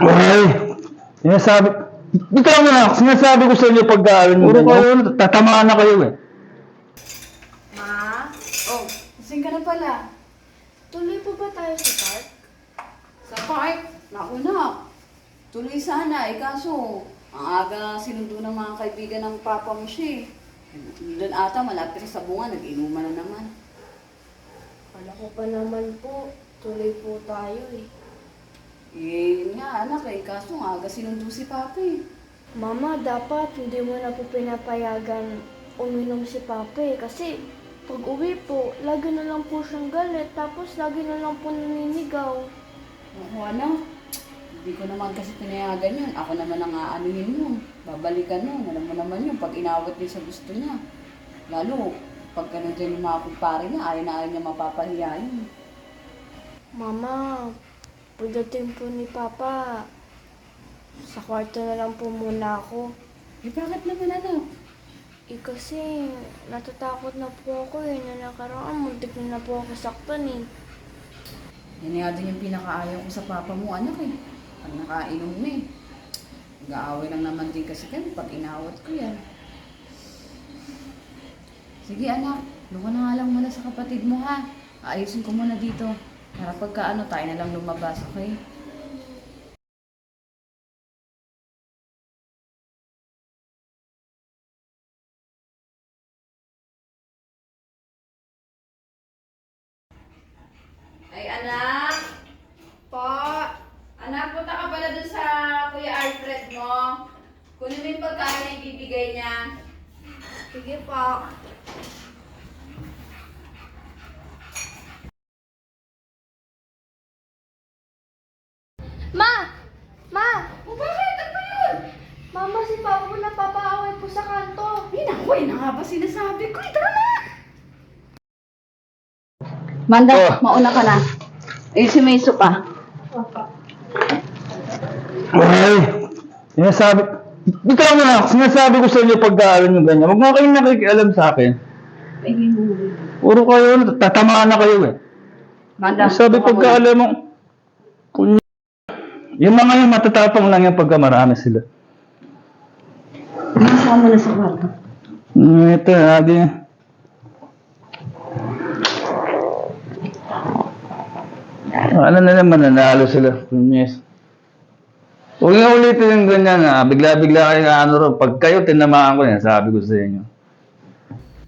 Ay, sinasabi, dito lang muna, sinasabi ko sa inyo pagkaan nyo. Puro kayo, tatamaan na kayo eh. Ma? Oh, gising ka na pala. Tuloy po ba tayo sa park? Sa park? Nauna. Tuloy sana, eh kaso, ang aga sinundo ng mga kaibigan ng papa mo siya eh. Doon ata, malapit sa bunga, nag-inuman na naman. Kala ko pa naman po, tuloy po tayo eh. Eh, yun nga anak eh, kaso ang aga sinundo si papa eh. Mama, dapat hindi mo na po pinapayagan uminom si Papa eh. Kasi pag uwi po, lagi na lang po siyang galit. Tapos lagi na lang po naninigaw. Oo, ano? Hindi ko naman kasi pinayagan yun. Ako naman ang aanuhin yun. Babalikan yun. Alam mo naman yun, pag inawat niya sa gusto niya. Lalo, pag nandiyan yung mga kumpare niya, ayaw na ayaw niya mapapahiya yun. Mama, pagdating po ni Papa, sa kwarto na lang po muna ako. Eh, bakit naman ano? Eh kasi natatakot na po ako eh. Na nakaraan, muntik na na po ako saktan eh. Yan nga din yung pinakaayaw ko sa papa mo, anak eh. Pag nakainom na eh. Nag-aaway lang naman din kasi kami pag inawat ko yan. Sige anak, doon ka na nga lang muna sa kapatid mo ha. Ayusin ko muna dito. Para pagka ano, tayo na lang lumabas, okay? Ay anak! Po! Anak, punta ka pala dun sa Kuya Alfred mo. Kunin mo yung pagkain na ibibigay niya. Sige po. Ma! Ma! O bakit? Ano ba yun? Mama, si Papa po napapaaway po sa kanto. Yun na nga ba sinasabi ko? Eh, tara na! Manda, Oh. mauna ka na. Eh, si Mayso pa. Ay, sinasabi, dito lang muna, sinasabi ko sa inyo pagkaan nyo ganyan. Huwag nga kayong nakikialam sa akin. Puro kayo, tatamaan na kayo eh. Manda, Sabi pagkaalam mo, kunya, yung mga yung matatapang lang yan pagka marami sila. Ka muna sa kwarto. Ito, lagi. Ano na naman, nanalo sila. Yes. Huwag nga ulitin yung ganyan ha. Bigla-bigla kayo na ano rin. Pag kayo, tinamaan ko yan, sabi ko sa inyo.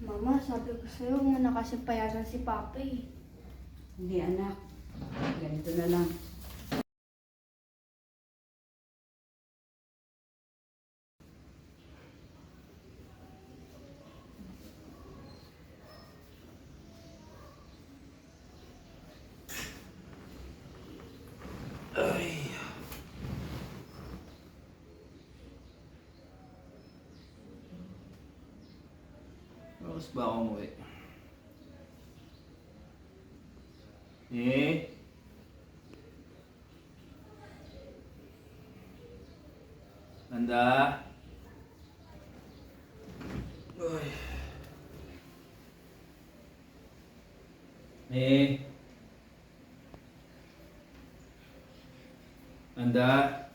Mama, sabi ko sa'yo, huwag mo na kasi payagan si Papa eh. Hindi, anak. Ganito na lang. Ba ako umuwi? Eh? Nanda? Uy. Eh? Nanda?